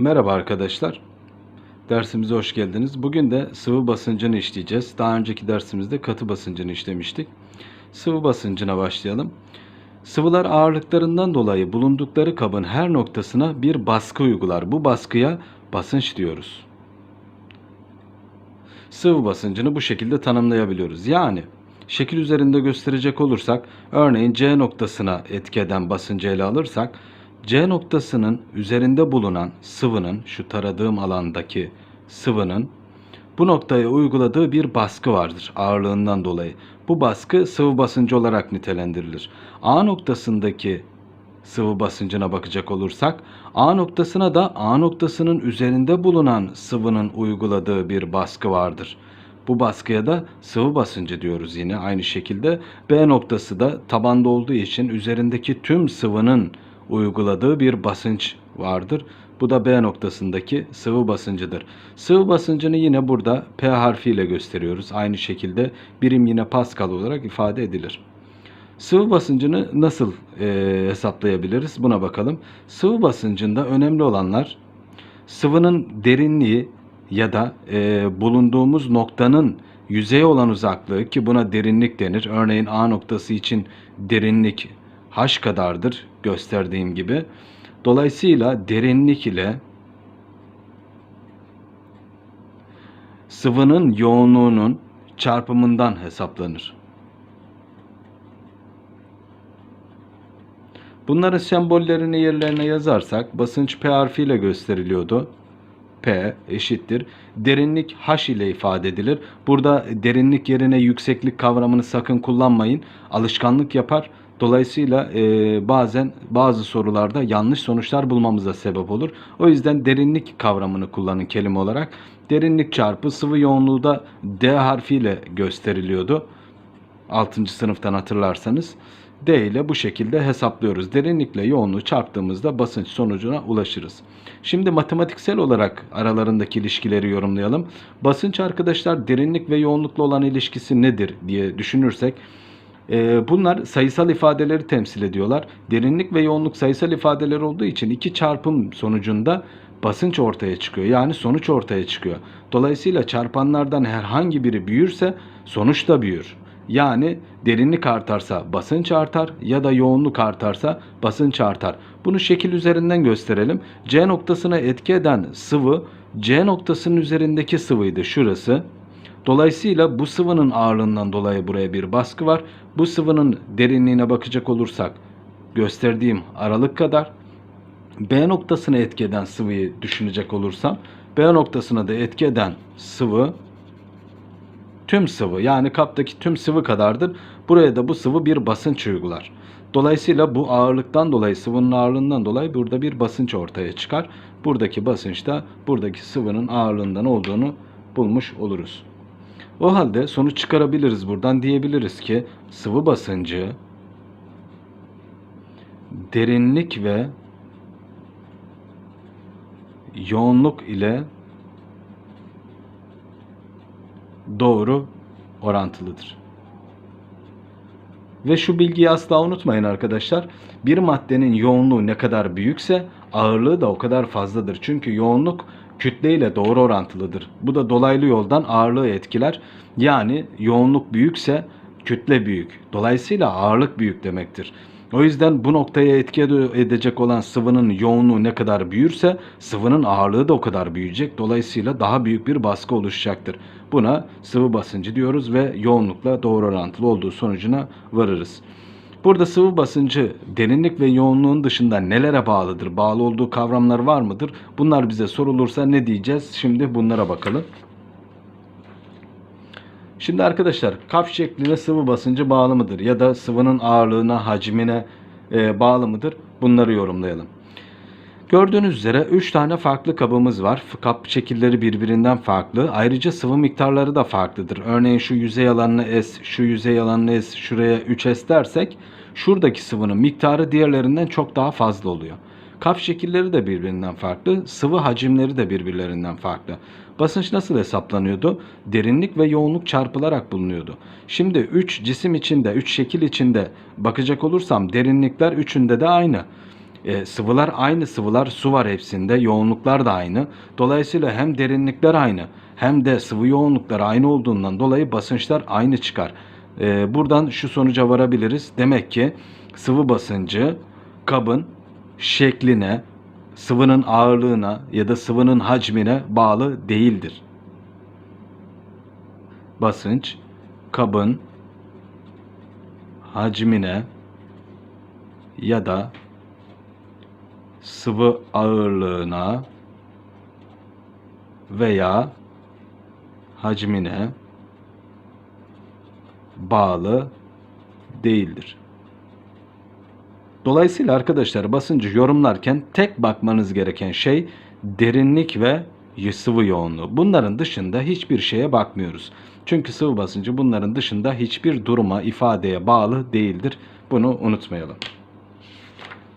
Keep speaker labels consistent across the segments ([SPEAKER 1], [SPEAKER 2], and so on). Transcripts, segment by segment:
[SPEAKER 1] Merhaba arkadaşlar. Dersimize hoş geldiniz. Bugün de sıvı basıncını işleyeceğiz. Daha önceki dersimizde katı basıncını işlemiştik. Sıvı basıncına başlayalım. Sıvılar ağırlıklarından dolayı bulundukları kabın her noktasına bir baskı uygular. Bu baskıya basınç diyoruz. Sıvı basıncını bu şekilde tanımlayabiliyoruz. Yani şekil üzerinde gösterecek olursak örneğin C noktasına etki eden basıncı ele alırsak C noktasının üzerinde bulunan sıvının şu taradığım alandaki sıvının bu noktaya uyguladığı bir baskı vardır ağırlığından dolayı. Bu baskı sıvı basıncı olarak nitelendirilir. A noktasındaki sıvı basıncına bakacak olursak A noktasına da A noktasının üzerinde bulunan sıvının uyguladığı bir baskı vardır. Bu baskıya da sıvı basıncı diyoruz yine aynı şekilde. B noktası da tabanda olduğu için üzerindeki tüm sıvının uyguladığı bir basınç vardır. Bu da B noktasındaki sıvı basıncıdır. Sıvı basıncını yine burada P harfiyle gösteriyoruz. Aynı şekilde birim yine Pascal olarak ifade edilir. Sıvı basıncını nasıl e, hesaplayabiliriz? Buna bakalım. Sıvı basıncında önemli olanlar sıvının derinliği ya da e, bulunduğumuz noktanın yüzeye olan uzaklığı ki buna derinlik denir. Örneğin A noktası için derinlik h kadardır gösterdiğim gibi. Dolayısıyla derinlik ile sıvının yoğunluğunun çarpımından hesaplanır. Bunların sembollerini yerlerine yazarsak basınç P harfiyle gösteriliyordu. P eşittir. Derinlik H ile ifade edilir. Burada derinlik yerine yükseklik kavramını sakın kullanmayın. Alışkanlık yapar. Dolayısıyla e, bazen bazı sorularda yanlış sonuçlar bulmamıza sebep olur. O yüzden derinlik kavramını kullanın kelime olarak. Derinlik çarpı sıvı yoğunluğu da D harfiyle gösteriliyordu. 6. sınıftan hatırlarsanız. D ile bu şekilde hesaplıyoruz. Derinlikle yoğunluğu çarptığımızda basınç sonucuna ulaşırız. Şimdi matematiksel olarak aralarındaki ilişkileri yorumlayalım. Basınç arkadaşlar derinlik ve yoğunlukla olan ilişkisi nedir diye düşünürsek bunlar sayısal ifadeleri temsil ediyorlar. Derinlik ve yoğunluk sayısal ifadeler olduğu için iki çarpım sonucunda basınç ortaya çıkıyor. Yani sonuç ortaya çıkıyor. Dolayısıyla çarpanlardan herhangi biri büyürse sonuç da büyür. Yani derinlik artarsa basınç artar ya da yoğunluk artarsa basınç artar. Bunu şekil üzerinden gösterelim. C noktasına etki eden sıvı C noktasının üzerindeki sıvıydı şurası. Dolayısıyla bu sıvının ağırlığından dolayı buraya bir baskı var. Bu sıvının derinliğine bakacak olursak gösterdiğim aralık kadar B noktasına etki eden sıvıyı düşünecek olursam B noktasına da etki eden sıvı tüm sıvı yani kaptaki tüm sıvı kadardır. Buraya da bu sıvı bir basınç uygular. Dolayısıyla bu ağırlıktan dolayı sıvının ağırlığından dolayı burada bir basınç ortaya çıkar. Buradaki basınç da buradaki sıvının ağırlığından olduğunu bulmuş oluruz. O halde sonuç çıkarabiliriz buradan diyebiliriz ki sıvı basıncı derinlik ve yoğunluk ile doğru orantılıdır. Ve şu bilgiyi asla unutmayın arkadaşlar. Bir maddenin yoğunluğu ne kadar büyükse ağırlığı da o kadar fazladır. Çünkü yoğunluk kütle ile doğru orantılıdır. Bu da dolaylı yoldan ağırlığı etkiler. Yani yoğunluk büyükse kütle büyük. Dolayısıyla ağırlık büyük demektir. O yüzden bu noktaya etki edecek olan sıvının yoğunluğu ne kadar büyürse sıvının ağırlığı da o kadar büyüyecek. Dolayısıyla daha büyük bir baskı oluşacaktır. Buna sıvı basıncı diyoruz ve yoğunlukla doğru orantılı olduğu sonucuna varırız. Burada sıvı basıncı derinlik ve yoğunluğun dışında nelere bağlıdır? Bağlı olduğu kavramlar var mıdır? Bunlar bize sorulursa ne diyeceğiz? Şimdi bunlara bakalım. Şimdi arkadaşlar kap şekline sıvı basıncı bağlı mıdır? Ya da sıvının ağırlığına, hacmine e, bağlı mıdır? Bunları yorumlayalım. Gördüğünüz üzere 3 tane farklı kabımız var. Kap şekilleri birbirinden farklı. Ayrıca sıvı miktarları da farklıdır. Örneğin şu yüzey alanını S, şu yüzey alanını S, şuraya 3S dersek şuradaki sıvının miktarı diğerlerinden çok daha fazla oluyor. Kap şekilleri de birbirinden farklı, sıvı hacimleri de birbirlerinden farklı. Basınç nasıl hesaplanıyordu? Derinlik ve yoğunluk çarpılarak bulunuyordu. Şimdi 3 cisim içinde, 3 şekil içinde bakacak olursam derinlikler üçünde de aynı. E, sıvılar aynı sıvılar, su var hepsinde, yoğunluklar da aynı. Dolayısıyla hem derinlikler aynı hem de sıvı yoğunlukları aynı olduğundan dolayı basınçlar aynı çıkar. E, buradan şu sonuca varabiliriz. Demek ki sıvı basıncı kabın şekline, sıvının ağırlığına ya da sıvının hacmine bağlı değildir. Basınç kabın hacmine ya da sıvı ağırlığına veya hacmine bağlı değildir. Dolayısıyla arkadaşlar basıncı yorumlarken tek bakmanız gereken şey derinlik ve sıvı yoğunluğu. Bunların dışında hiçbir şeye bakmıyoruz. Çünkü sıvı basıncı bunların dışında hiçbir duruma, ifadeye bağlı değildir. Bunu unutmayalım.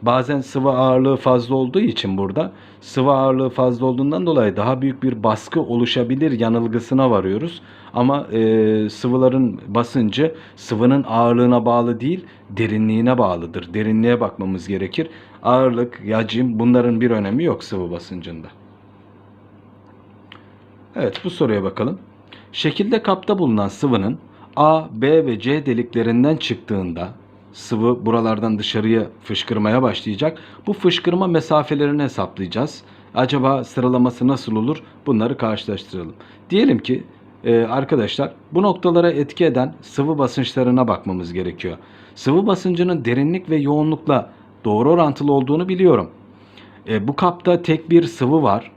[SPEAKER 1] Bazen sıvı ağırlığı fazla olduğu için burada sıvı ağırlığı fazla olduğundan dolayı daha büyük bir baskı oluşabilir yanılgısına varıyoruz. Ama e, sıvıların basıncı sıvının ağırlığına bağlı değil derinliğine bağlıdır. Derinliğe bakmamız gerekir. Ağırlık, hacim bunların bir önemi yok sıvı basıncında. Evet bu soruya bakalım. Şekilde kapta bulunan sıvının A, B ve C deliklerinden çıktığında sıvı buralardan dışarıya fışkırmaya başlayacak. Bu fışkırma mesafelerini hesaplayacağız. Acaba sıralaması nasıl olur? Bunları karşılaştıralım. Diyelim ki e, arkadaşlar bu noktalara etki eden sıvı basınçlarına bakmamız gerekiyor. Sıvı basıncının derinlik ve yoğunlukla doğru orantılı olduğunu biliyorum. E, bu kapta tek bir sıvı var.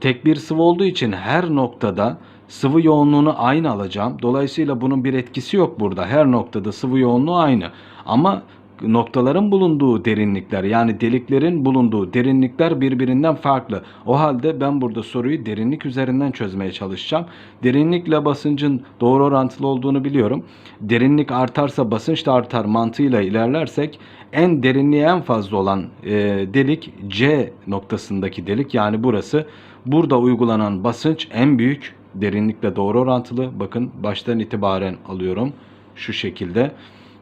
[SPEAKER 1] Tek bir sıvı olduğu için her noktada sıvı yoğunluğunu aynı alacağım. Dolayısıyla bunun bir etkisi yok burada. Her noktada sıvı yoğunluğu aynı. Ama noktaların bulunduğu derinlikler yani deliklerin bulunduğu derinlikler birbirinden farklı. O halde ben burada soruyu derinlik üzerinden çözmeye çalışacağım. Derinlikle basıncın doğru orantılı olduğunu biliyorum. Derinlik artarsa basınç da artar mantığıyla ilerlersek en derinliği en fazla olan e, delik C noktasındaki delik yani burası. Burada uygulanan basınç en büyük derinlikle doğru orantılı. Bakın baştan itibaren alıyorum şu şekilde.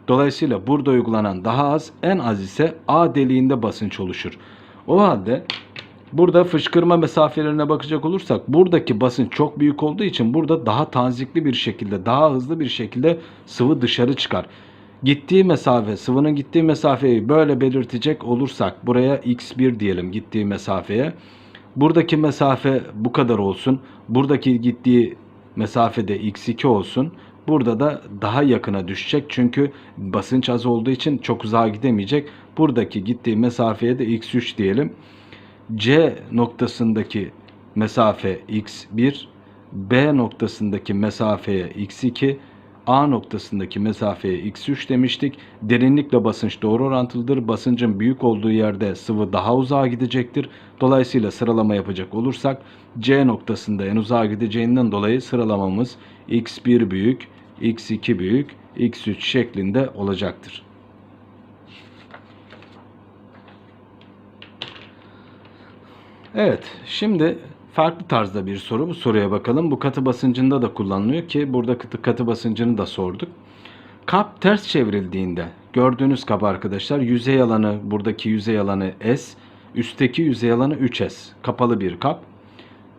[SPEAKER 1] Dolayısıyla burada uygulanan daha az, en az ise A deliğinde basınç oluşur. O halde burada fışkırma mesafelerine bakacak olursak buradaki basınç çok büyük olduğu için burada daha tazikli bir şekilde, daha hızlı bir şekilde sıvı dışarı çıkar. Gittiği mesafe, sıvının gittiği mesafeyi böyle belirtecek olursak buraya x1 diyelim gittiği mesafeye. Buradaki mesafe bu kadar olsun. Buradaki gittiği mesafede x2 olsun. Burada da daha yakına düşecek çünkü basınç az olduğu için çok uzağa gidemeyecek. Buradaki gittiği mesafeye de x3 diyelim. C noktasındaki mesafe x1, B noktasındaki mesafeye x2, A noktasındaki mesafeye x3 demiştik. Derinlikle basınç doğru orantılıdır. Basıncın büyük olduğu yerde sıvı daha uzağa gidecektir. Dolayısıyla sıralama yapacak olursak C noktasında en uzağa gideceğinden dolayı sıralamamız x1 büyük, x2 büyük, x3 şeklinde olacaktır. Evet, şimdi farklı tarzda bir soru. Bu soruya bakalım. Bu katı basıncında da kullanılıyor ki burada katı, katı basıncını da sorduk. Kap ters çevrildiğinde gördüğünüz kap arkadaşlar yüzey alanı buradaki yüzey alanı S, üstteki yüzey alanı 3S. Kapalı bir kap.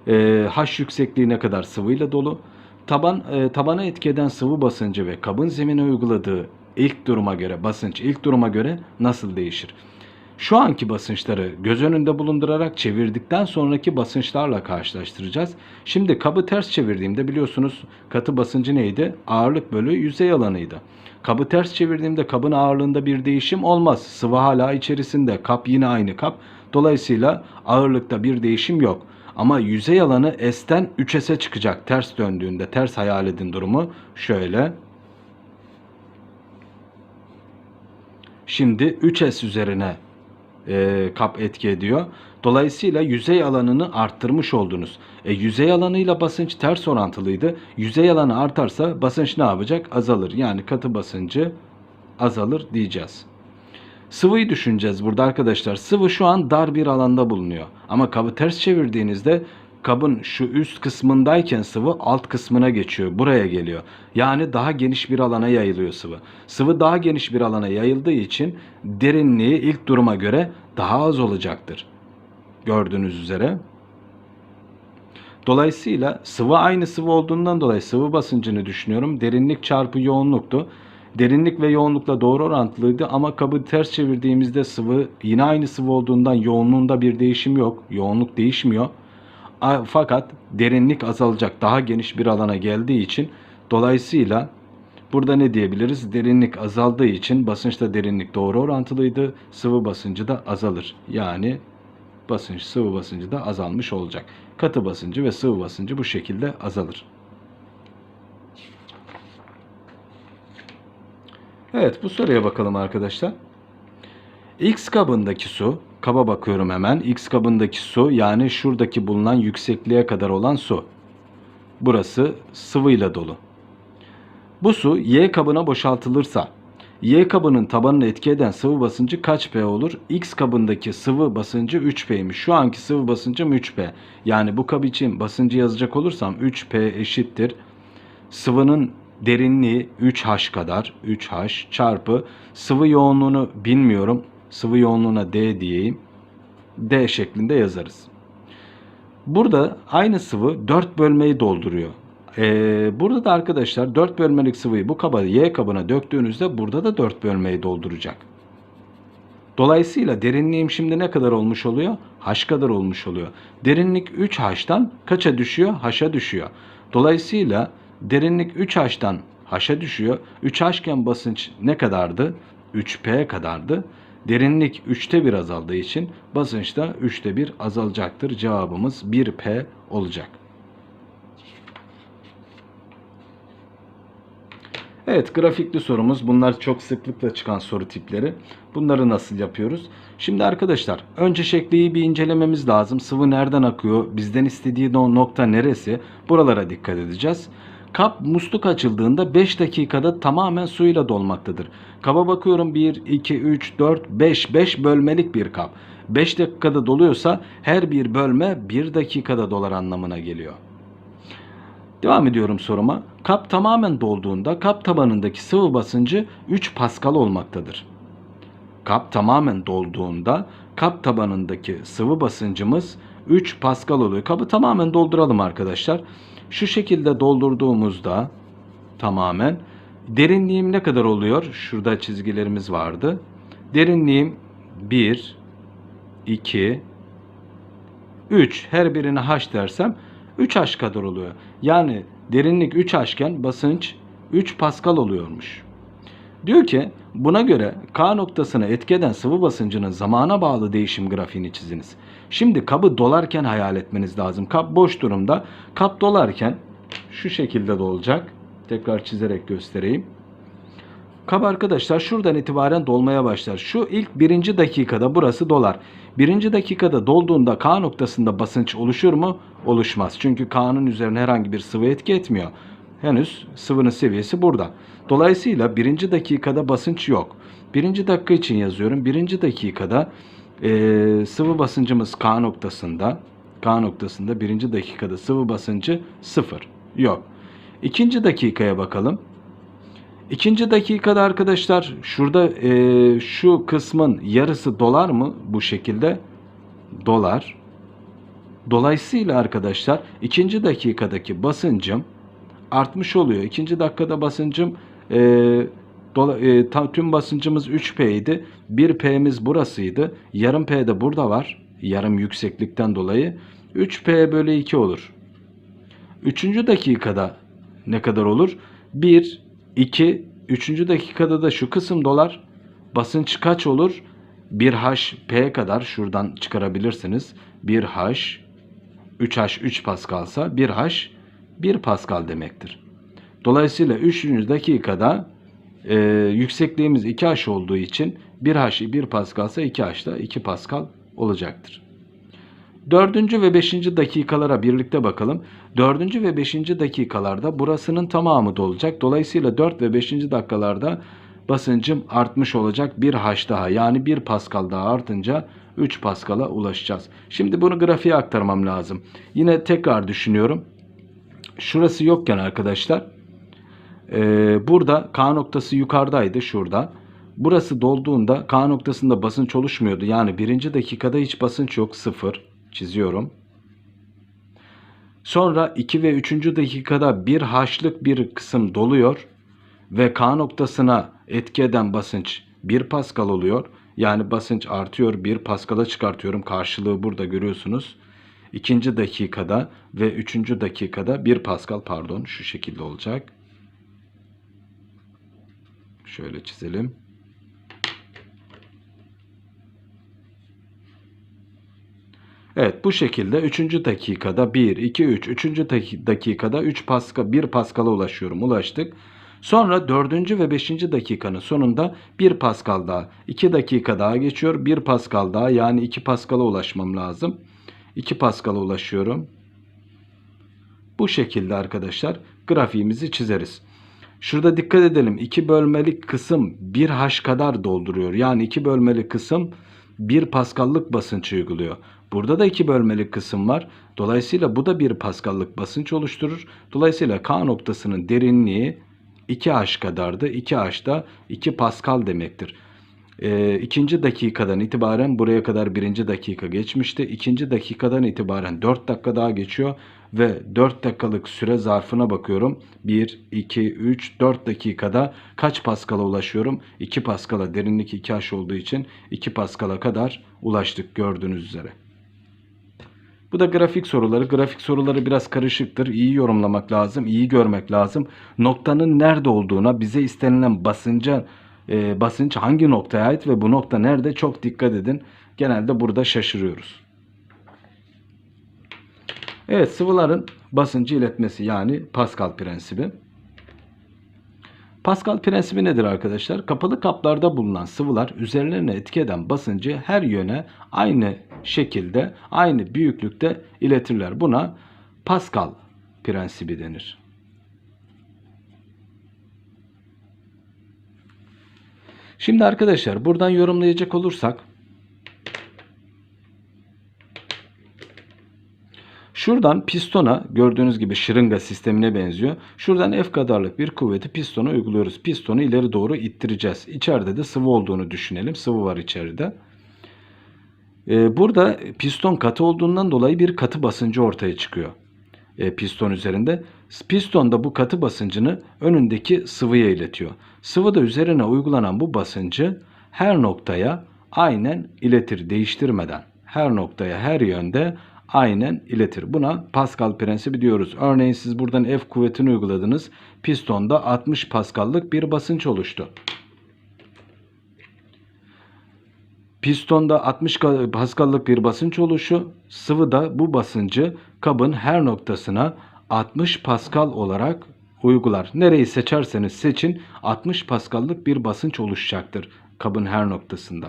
[SPEAKER 1] E, H yüksekliğine kadar sıvıyla dolu. Taban e, tabana etki eden sıvı basıncı ve kabın zemine uyguladığı ilk duruma göre basınç ilk duruma göre nasıl değişir? Şu anki basınçları göz önünde bulundurarak çevirdikten sonraki basınçlarla karşılaştıracağız. Şimdi kabı ters çevirdiğimde biliyorsunuz katı basıncı neydi? Ağırlık bölü yüzey alanıydı. Kabı ters çevirdiğimde kabın ağırlığında bir değişim olmaz. Sıvı hala içerisinde. Kap yine aynı kap. Dolayısıyla ağırlıkta bir değişim yok. Ama yüzey alanı S'ten 3S'e çıkacak ters döndüğünde. Ters hayal edin durumu. Şöyle. Şimdi 3S üzerine e, kap etki ediyor. Dolayısıyla yüzey alanını arttırmış oldunuz. E, yüzey alanıyla basınç ters orantılıydı. Yüzey alanı artarsa basınç ne yapacak? Azalır. Yani katı basıncı azalır diyeceğiz. Sıvıyı düşüneceğiz burada arkadaşlar. Sıvı şu an dar bir alanda bulunuyor. Ama kabı ters çevirdiğinizde kabın şu üst kısmındayken sıvı alt kısmına geçiyor. Buraya geliyor. Yani daha geniş bir alana yayılıyor sıvı. Sıvı daha geniş bir alana yayıldığı için derinliği ilk duruma göre daha az olacaktır. Gördüğünüz üzere. Dolayısıyla sıvı aynı sıvı olduğundan dolayı sıvı basıncını düşünüyorum. Derinlik çarpı yoğunluktu. Derinlik ve yoğunlukla doğru orantılıydı ama kabı ters çevirdiğimizde sıvı yine aynı sıvı olduğundan yoğunluğunda bir değişim yok. Yoğunluk değişmiyor. Fakat derinlik azalacak. Daha geniş bir alana geldiği için dolayısıyla burada ne diyebiliriz? Derinlik azaldığı için basınçla derinlik doğru orantılıydı. Sıvı basıncı da azalır. Yani basınç, sıvı basıncı da azalmış olacak. Katı basıncı ve sıvı basıncı bu şekilde azalır. Evet bu soruya bakalım arkadaşlar. X kabındaki su, kaba bakıyorum hemen. X kabındaki su yani şuradaki bulunan yüksekliğe kadar olan su. Burası sıvıyla dolu. Bu su Y kabına boşaltılırsa Y kabının tabanını etki eden sıvı basıncı kaç P olur? X kabındaki sıvı basıncı 3P'ymiş. Şu anki sıvı basıncım 3P. Yani bu kab için basıncı yazacak olursam 3P eşittir. Sıvının derinliği 3H kadar. 3H çarpı sıvı yoğunluğunu bilmiyorum. Sıvı yoğunluğuna D diyeyim. D şeklinde yazarız. Burada aynı sıvı 4 bölmeyi dolduruyor. Ee, burada da arkadaşlar 4 bölmelik sıvıyı bu kaba Y kabına döktüğünüzde burada da 4 bölmeyi dolduracak. Dolayısıyla derinliğim şimdi ne kadar olmuş oluyor? H kadar olmuş oluyor. Derinlik 3H'tan kaça düşüyor? H'a düşüyor. Dolayısıyla derinlik 3H'tan H'a düşüyor. 3H iken basınç ne kadardı? 3P kadardı. Derinlik 3'te 1 azaldığı için basınç da 3'te 1 azalacaktır. Cevabımız 1P olacak. Evet grafikli sorumuz. Bunlar çok sıklıkla çıkan soru tipleri. Bunları nasıl yapıyoruz? Şimdi arkadaşlar önce şekliyi bir incelememiz lazım. Sıvı nereden akıyor? Bizden istediği no- nokta neresi? Buralara dikkat edeceğiz. Kap musluk açıldığında 5 dakikada tamamen suyla dolmaktadır. Kaba bakıyorum 1, 2, 3, 4, 5. 5 bölmelik bir kap. 5 dakikada doluyorsa her bir bölme 1 dakikada dolar anlamına geliyor. Devam ediyorum soruma. Kap tamamen dolduğunda kap tabanındaki sıvı basıncı 3 Pascal olmaktadır. Kap tamamen dolduğunda kap tabanındaki sıvı basıncımız 3 Pascal oluyor. Kabı tamamen dolduralım arkadaşlar. Şu şekilde doldurduğumuzda tamamen derinliğim ne kadar oluyor? Şurada çizgilerimiz vardı. Derinliğim 1 2 3 her birine h dersem 3h kadar oluyor. Yani derinlik 3h iken basınç 3 Pascal oluyormuş. Diyor ki buna göre K noktasına etki eden sıvı basıncının zamana bağlı değişim grafiğini çiziniz. Şimdi kabı dolarken hayal etmeniz lazım. Kap boş durumda. Kap dolarken şu şekilde dolacak. Tekrar çizerek göstereyim. Kap arkadaşlar şuradan itibaren dolmaya başlar. Şu ilk birinci dakikada burası dolar. Birinci dakikada dolduğunda K noktasında basınç oluşur mu? Oluşmaz. Çünkü K'nın üzerine herhangi bir sıvı etki etmiyor. Henüz sıvının seviyesi burada. Dolayısıyla birinci dakikada basınç yok. Birinci dakika için yazıyorum. Birinci dakikada eee, sıvı basıncımız K noktasında. K noktasında birinci dakikada sıvı basıncı sıfır. Yok. İkinci dakikaya bakalım. İkinci dakikada arkadaşlar şurada eee, şu kısmın yarısı dolar mı bu şekilde? Dolar. Dolayısıyla arkadaşlar ikinci dakikadaki basıncım artmış oluyor. İkinci dakikada basıncım eee, dola- ta- tüm basıncımız 3P idi. 1P'miz burasıydı. Yarım P de burada var. Yarım yükseklikten dolayı. 3P bölü 2 olur. Üçüncü dakikada ne kadar olur? 1, 2, üçüncü dakikada da şu kısım dolar. Basınç kaç olur? 1H P kadar şuradan çıkarabilirsiniz. 1H 3H 3 Pascal'sa 1H 1 Pascal demektir. Dolayısıyla 3. dakikada e, yüksekliğimiz 2H olduğu için 1H 1 Pascal ise 2H da 2 Pascal olacaktır. Dördüncü ve beşinci dakikalara birlikte bakalım. Dördüncü ve beşinci dakikalarda burasının tamamı dolacak. Dolayısıyla 4 ve 5. dakikalarda basıncım artmış olacak. Bir H daha yani 1 Pascal daha artınca 3 Pascal'a ulaşacağız. Şimdi bunu grafiğe aktarmam lazım. Yine tekrar düşünüyorum. Şurası yokken arkadaşlar e, burada K noktası yukarıdaydı şurada. Burası dolduğunda K noktasında basınç oluşmuyordu. Yani birinci dakikada hiç basınç yok. Sıfır. Çiziyorum. Sonra 2 ve 3. dakikada bir haşlık bir kısım doluyor ve K noktasına etki eden basınç 1 Pascal oluyor. Yani basınç artıyor 1 Pascal'a çıkartıyorum. Karşılığı burada görüyorsunuz. İkinci dakikada ve üçüncü dakikada 1 Pascal pardon şu şekilde olacak. Şöyle çizelim. Evet bu şekilde 3. dakikada 1, 2, 3. 3. dakikada 3 Pascal, 1 Pascal'a ulaşıyorum. Ulaştık. Sonra 4. ve 5. dakikanın sonunda 1 Pascal daha. 2 dakika daha geçiyor. 1 Pascal daha yani 2 Pascal'a ulaşmam lazım. 2 Pascal'a ulaşıyorum. Bu şekilde arkadaşlar grafiğimizi çizeriz. Şurada dikkat edelim. 2 bölmelik kısım 1 h kadar dolduruyor. Yani 2 bölmeli kısım 1 paskallık basınç uyguluyor. Burada da 2 bölmelik kısım var. Dolayısıyla bu da 1 paskallık basınç oluşturur. Dolayısıyla K noktasının derinliği 2H kadardı. 2H da 2 Pascal demektir. E, ikinci dakikadan itibaren buraya kadar birinci dakika geçmişti. İkinci dakikadan itibaren 4 dakika daha geçiyor ve 4 dakikalık süre zarfına bakıyorum. 1, 2, 3, 4 dakikada kaç Pascal'a ulaşıyorum? 2 Pascal'a derinlik 2H olduğu için 2 Pascal'a kadar ulaştık gördüğünüz üzere. Bu da grafik soruları. Grafik soruları biraz karışıktır. İyi yorumlamak lazım, iyi görmek lazım. Noktanın nerede olduğuna, bize istenilen basınca e, basınç hangi noktaya ait ve bu nokta nerede çok dikkat edin. Genelde burada şaşırıyoruz. Evet sıvıların basıncı iletmesi yani Pascal prensibi. Pascal prensibi nedir arkadaşlar? Kapalı kaplarda bulunan sıvılar üzerlerine etki eden basıncı her yöne aynı şekilde, aynı büyüklükte iletirler. Buna Pascal prensibi denir. Şimdi arkadaşlar buradan yorumlayacak olursak Şuradan pistona gördüğünüz gibi şırınga sistemine benziyor. Şuradan F kadarlık bir kuvveti pistona uyguluyoruz. Pistonu ileri doğru ittireceğiz. İçeride de sıvı olduğunu düşünelim. Sıvı var içeride. Ee, burada piston katı olduğundan dolayı bir katı basıncı ortaya çıkıyor. Ee, piston üzerinde. Piston da bu katı basıncını önündeki sıvıya iletiyor. Sıvı da üzerine uygulanan bu basıncı her noktaya aynen iletir değiştirmeden. Her noktaya her yönde aynen iletir. Buna Pascal prensibi diyoruz. Örneğin siz buradan F kuvvetini uyguladınız. Pistonda 60 Pascal'lık bir basınç oluştu. Pistonda 60 Pascal'lık bir basınç oluşu, sıvıda bu basıncı kabın her noktasına 60 Pascal olarak uygular. Nereyi seçerseniz seçin 60 Pascal'lık bir basınç oluşacaktır kabın her noktasında.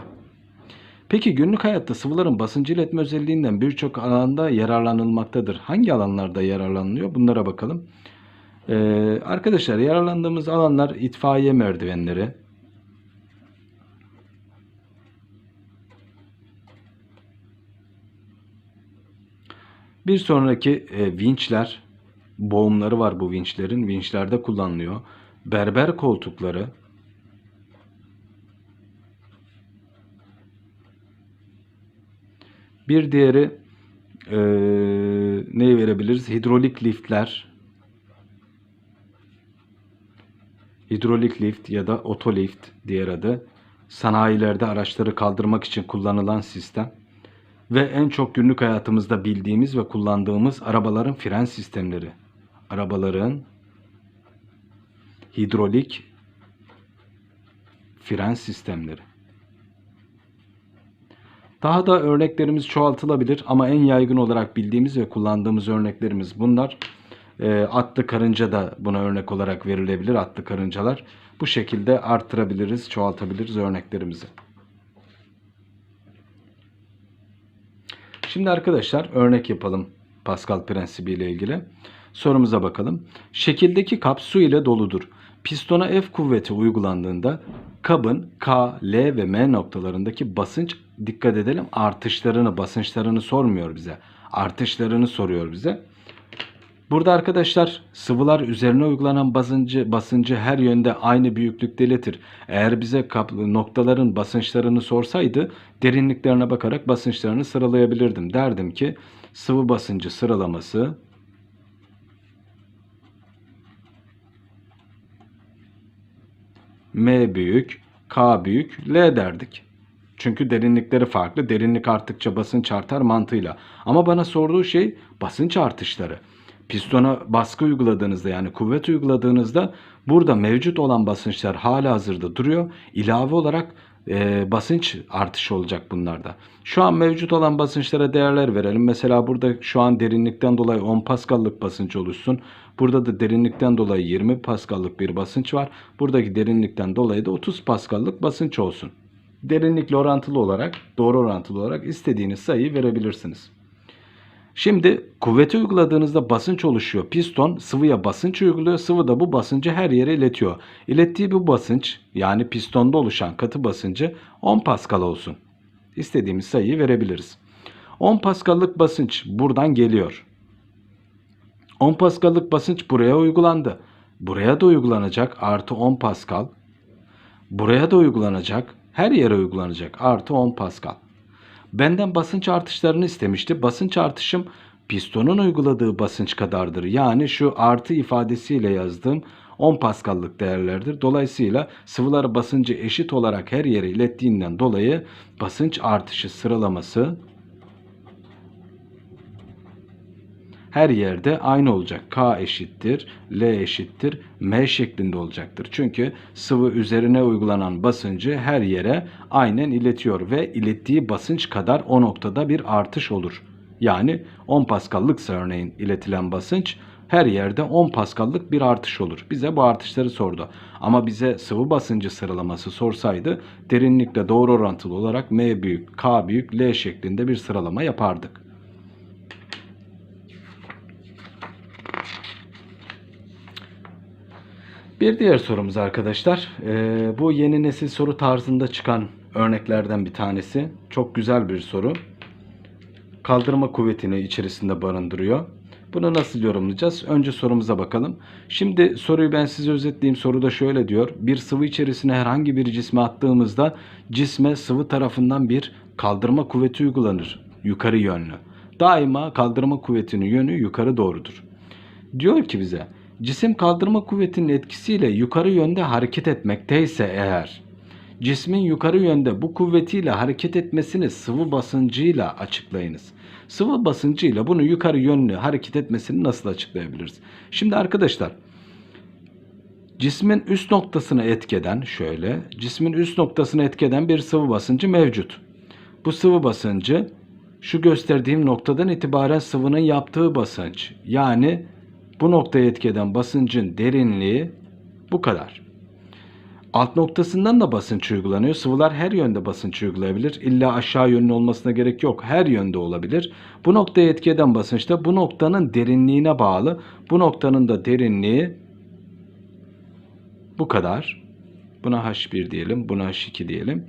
[SPEAKER 1] Peki günlük hayatta sıvıların basıncı iletme özelliğinden birçok alanda yararlanılmaktadır. Hangi alanlarda yararlanılıyor? Bunlara bakalım. Ee, arkadaşlar yararlandığımız alanlar itfaiye merdivenleri, Bir sonraki e, vinçler, boğumları var bu vinçlerin. Vinçlerde kullanılıyor. Berber koltukları, Bir diğeri e, neyi verebiliriz? Hidrolik liftler. Hidrolik lift ya da otolift diğer adı. Sanayilerde araçları kaldırmak için kullanılan sistem. Ve en çok günlük hayatımızda bildiğimiz ve kullandığımız arabaların fren sistemleri. Arabaların hidrolik fren sistemleri. Daha da örneklerimiz çoğaltılabilir ama en yaygın olarak bildiğimiz ve kullandığımız örneklerimiz bunlar. E, atlı karınca da buna örnek olarak verilebilir. Atlı karıncalar. Bu şekilde arttırabiliriz, çoğaltabiliriz örneklerimizi. Şimdi arkadaşlar örnek yapalım Pascal prensibi ile ilgili. Sorumuza bakalım. Şekildeki kap su ile doludur. Pistona F kuvveti uygulandığında kabın K, L ve M noktalarındaki basınç dikkat edelim artışlarını, basınçlarını sormuyor bize. Artışlarını soruyor bize. Burada arkadaşlar sıvılar üzerine uygulanan basıncı, basıncı her yönde aynı büyüklükte iletir. Eğer bize kap- noktaların basınçlarını sorsaydı derinliklerine bakarak basınçlarını sıralayabilirdim. Derdim ki sıvı basıncı sıralaması M büyük, K büyük, L derdik. Çünkü derinlikleri farklı. Derinlik arttıkça basınç artar mantığıyla. Ama bana sorduğu şey basınç artışları. Pistona baskı uyguladığınızda yani kuvvet uyguladığınızda burada mevcut olan basınçlar hala hazırda duruyor. İlave olarak e, basınç artışı olacak bunlarda. Şu an mevcut olan basınçlara değerler verelim. Mesela burada şu an derinlikten dolayı 10 paskallık basınç oluşsun. Burada da derinlikten dolayı 20 paskallık bir basınç var. Buradaki derinlikten dolayı da 30 paskallık basınç olsun. Derinlikle orantılı olarak, doğru orantılı olarak istediğiniz sayıyı verebilirsiniz. Şimdi kuvveti uyguladığınızda basınç oluşuyor. Piston sıvıya basınç uyguluyor. Sıvı da bu basıncı her yere iletiyor. İlettiği bu basınç yani pistonda oluşan katı basıncı 10 Pascal olsun. İstediğimiz sayıyı verebiliriz. 10 Pascal'lık basınç buradan geliyor. 10 Pascal'lık basınç buraya uygulandı. Buraya da uygulanacak artı 10 Pascal. Buraya da uygulanacak. Her yere uygulanacak artı 10 Pascal. Benden basınç artışlarını istemişti. Basınç artışım pistonun uyguladığı basınç kadardır. Yani şu artı ifadesiyle yazdığım 10 paskallık değerlerdir. Dolayısıyla sıvılar basıncı eşit olarak her yere ilettiğinden dolayı basınç artışı sıralaması her yerde aynı olacak. K eşittir, L eşittir, M şeklinde olacaktır. Çünkü sıvı üzerine uygulanan basıncı her yere aynen iletiyor ve ilettiği basınç kadar o noktada bir artış olur. Yani 10 paskallıksa örneğin iletilen basınç her yerde 10 paskallık bir artış olur. Bize bu artışları sordu. Ama bize sıvı basıncı sıralaması sorsaydı derinlikle doğru orantılı olarak M büyük, K büyük, L şeklinde bir sıralama yapardık. Bir diğer sorumuz arkadaşlar. Ee, bu yeni nesil soru tarzında çıkan örneklerden bir tanesi. Çok güzel bir soru. Kaldırma kuvvetini içerisinde barındırıyor. Bunu nasıl yorumlayacağız? Önce sorumuza bakalım. Şimdi soruyu ben size özetleyeyim. Soruda şöyle diyor. Bir sıvı içerisine herhangi bir cisme attığımızda cisme sıvı tarafından bir kaldırma kuvveti uygulanır. Yukarı yönlü. Daima kaldırma kuvvetinin yönü yukarı doğrudur. Diyor ki bize cisim kaldırma kuvvetinin etkisiyle yukarı yönde hareket etmekteyse eğer cismin yukarı yönde bu kuvvetiyle hareket etmesini sıvı basıncıyla açıklayınız. Sıvı basıncıyla bunu yukarı yönlü hareket etmesini nasıl açıklayabiliriz? Şimdi arkadaşlar cismin üst noktasını etkeden şöyle cismin üst noktasını etkeden bir sıvı basıncı mevcut. Bu sıvı basıncı şu gösterdiğim noktadan itibaren sıvının yaptığı basınç. Yani bu noktaya etkeden basıncın derinliği bu kadar. Alt noktasından da basınç uygulanıyor. Sıvılar her yönde basınç uygulayabilir. İlla aşağı yönlü olmasına gerek yok. Her yönde olabilir. Bu noktaya etki basınç da bu noktanın derinliğine bağlı. Bu noktanın da derinliği bu kadar. Buna H1 diyelim, buna H2 diyelim.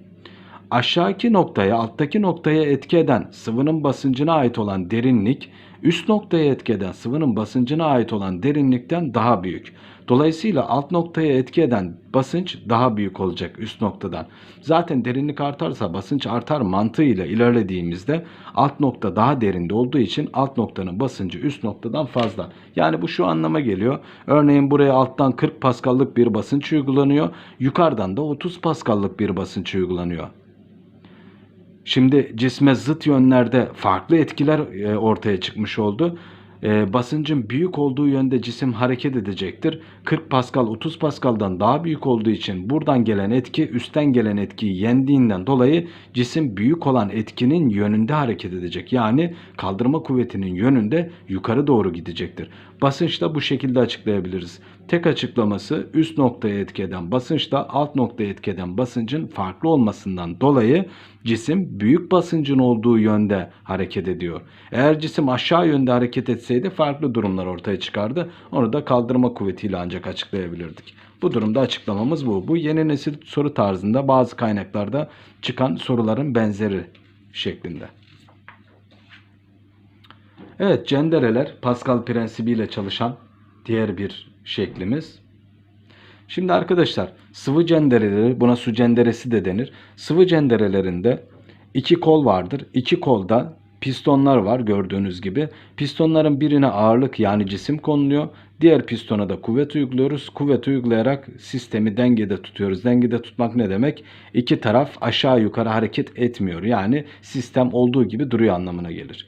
[SPEAKER 1] Aşağıki noktaya, alttaki noktaya etki eden sıvının basıncına ait olan derinlik, üst noktaya etki eden sıvının basıncına ait olan derinlikten daha büyük. Dolayısıyla alt noktaya etki eden basınç daha büyük olacak üst noktadan. Zaten derinlik artarsa basınç artar mantığıyla ilerlediğimizde alt nokta daha derinde olduğu için alt noktanın basıncı üst noktadan fazla. Yani bu şu anlama geliyor. Örneğin buraya alttan 40 paskallık bir basınç uygulanıyor. Yukarıdan da 30 paskallık bir basınç uygulanıyor. Şimdi cisme zıt yönlerde farklı etkiler e, ortaya çıkmış oldu. E, basıncın büyük olduğu yönde cisim hareket edecektir. 40 Pascal 30 Pascal'dan daha büyük olduğu için buradan gelen etki üstten gelen etkiyi yendiğinden dolayı cisim büyük olan etkinin yönünde hareket edecek. Yani kaldırma kuvvetinin yönünde yukarı doğru gidecektir. Basınç da bu şekilde açıklayabiliriz. Tek açıklaması üst noktaya etki eden basınçla alt noktaya etki eden basıncın farklı olmasından dolayı cisim büyük basıncın olduğu yönde hareket ediyor. Eğer cisim aşağı yönde hareket etseydi farklı durumlar ortaya çıkardı. Onu da kaldırma kuvvetiyle ancak açıklayabilirdik. Bu durumda açıklamamız bu. Bu yeni nesil soru tarzında bazı kaynaklarda çıkan soruların benzeri şeklinde. Evet cendereler Pascal prensibiyle çalışan diğer bir şeklimiz. Şimdi arkadaşlar sıvı cendereleri buna su cenderesi de denir. Sıvı cenderelerinde iki kol vardır. İki kolda pistonlar var gördüğünüz gibi. Pistonların birine ağırlık yani cisim konuluyor. Diğer pistona da kuvvet uyguluyoruz. Kuvvet uygulayarak sistemi dengede tutuyoruz. Dengede tutmak ne demek? İki taraf aşağı yukarı hareket etmiyor. Yani sistem olduğu gibi duruyor anlamına gelir.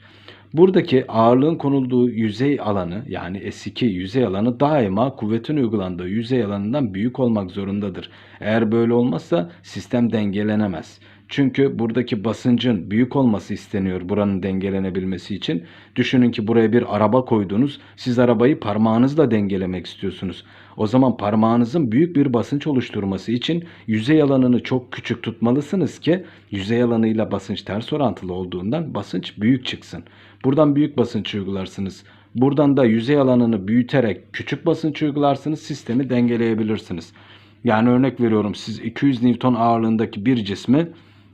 [SPEAKER 1] Buradaki ağırlığın konulduğu yüzey alanı yani S2 yüzey alanı daima kuvvetin uygulandığı yüzey alanından büyük olmak zorundadır. Eğer böyle olmazsa sistem dengelenemez. Çünkü buradaki basıncın büyük olması isteniyor buranın dengelenebilmesi için. Düşünün ki buraya bir araba koydunuz. Siz arabayı parmağınızla dengelemek istiyorsunuz. O zaman parmağınızın büyük bir basınç oluşturması için yüzey alanını çok küçük tutmalısınız ki yüzey alanıyla basınç ters orantılı olduğundan basınç büyük çıksın. Buradan büyük basınç uygularsınız. Buradan da yüzey alanını büyüterek küçük basınç uygularsınız. Sistemi dengeleyebilirsiniz. Yani örnek veriyorum siz 200 Newton ağırlığındaki bir cismi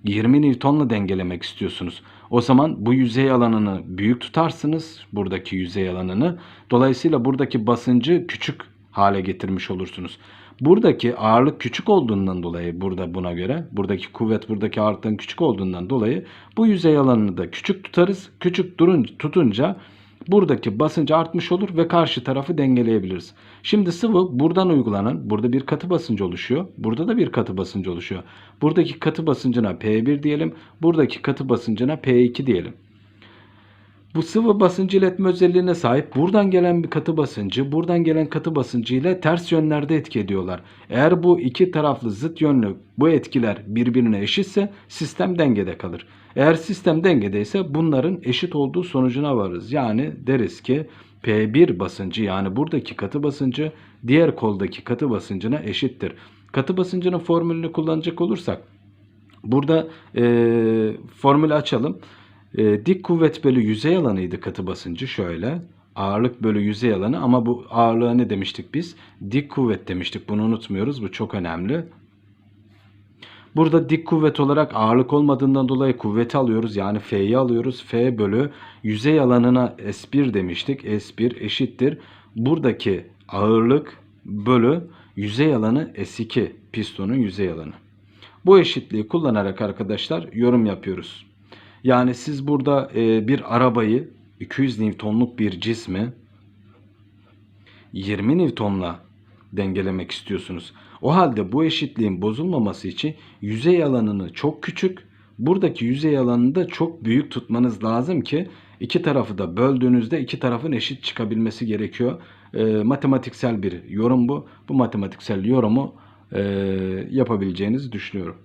[SPEAKER 1] 20 Newton'la dengelemek istiyorsunuz. O zaman bu yüzey alanını büyük tutarsınız. Buradaki yüzey alanını. Dolayısıyla buradaki basıncı küçük hale getirmiş olursunuz. Buradaki ağırlık küçük olduğundan dolayı burada buna göre buradaki kuvvet buradaki ağırlıktan küçük olduğundan dolayı bu yüzey alanını da küçük tutarız. Küçük durun tutunca buradaki basınç artmış olur ve karşı tarafı dengeleyebiliriz. Şimdi sıvı buradan uygulanan burada bir katı basıncı oluşuyor. Burada da bir katı basıncı oluşuyor. Buradaki katı basıncına P1 diyelim. Buradaki katı basıncına P2 diyelim. Bu sıvı basıncı iletme özelliğine sahip. Buradan gelen bir katı basıncı, buradan gelen katı basıncı ile ters yönlerde etki ediyorlar. Eğer bu iki taraflı zıt yönlü bu etkiler birbirine eşitse sistem dengede kalır. Eğer sistem dengedeyse bunların eşit olduğu sonucuna varırız. Yani deriz ki P1 basıncı yani buradaki katı basıncı diğer koldaki katı basıncına eşittir. Katı basıncının formülünü kullanacak olursak burada e, formülü açalım. E, dik kuvvet bölü yüzey alanıydı katı basıncı şöyle. Ağırlık bölü yüzey alanı ama bu ağırlığa ne demiştik biz? Dik kuvvet demiştik. Bunu unutmuyoruz. Bu çok önemli. Burada dik kuvvet olarak ağırlık olmadığından dolayı kuvveti alıyoruz. Yani F'yi alıyoruz. F bölü yüzey alanına S1 demiştik. S1 eşittir. Buradaki ağırlık bölü yüzey alanı S2 pistonun yüzey alanı. Bu eşitliği kullanarak arkadaşlar yorum yapıyoruz. Yani siz burada e, bir arabayı 200 Newton'luk bir cismi 20 Newton'la dengelemek istiyorsunuz. O halde bu eşitliğin bozulmaması için yüzey alanını çok küçük, buradaki yüzey alanını da çok büyük tutmanız lazım ki iki tarafı da böldüğünüzde iki tarafın eşit çıkabilmesi gerekiyor. E, matematiksel bir yorum bu. Bu matematiksel yorumu e, yapabileceğinizi düşünüyorum.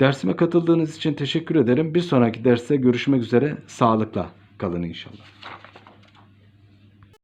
[SPEAKER 1] Dersime katıldığınız için teşekkür ederim. Bir sonraki derste görüşmek üzere. Sağlıkla kalın inşallah.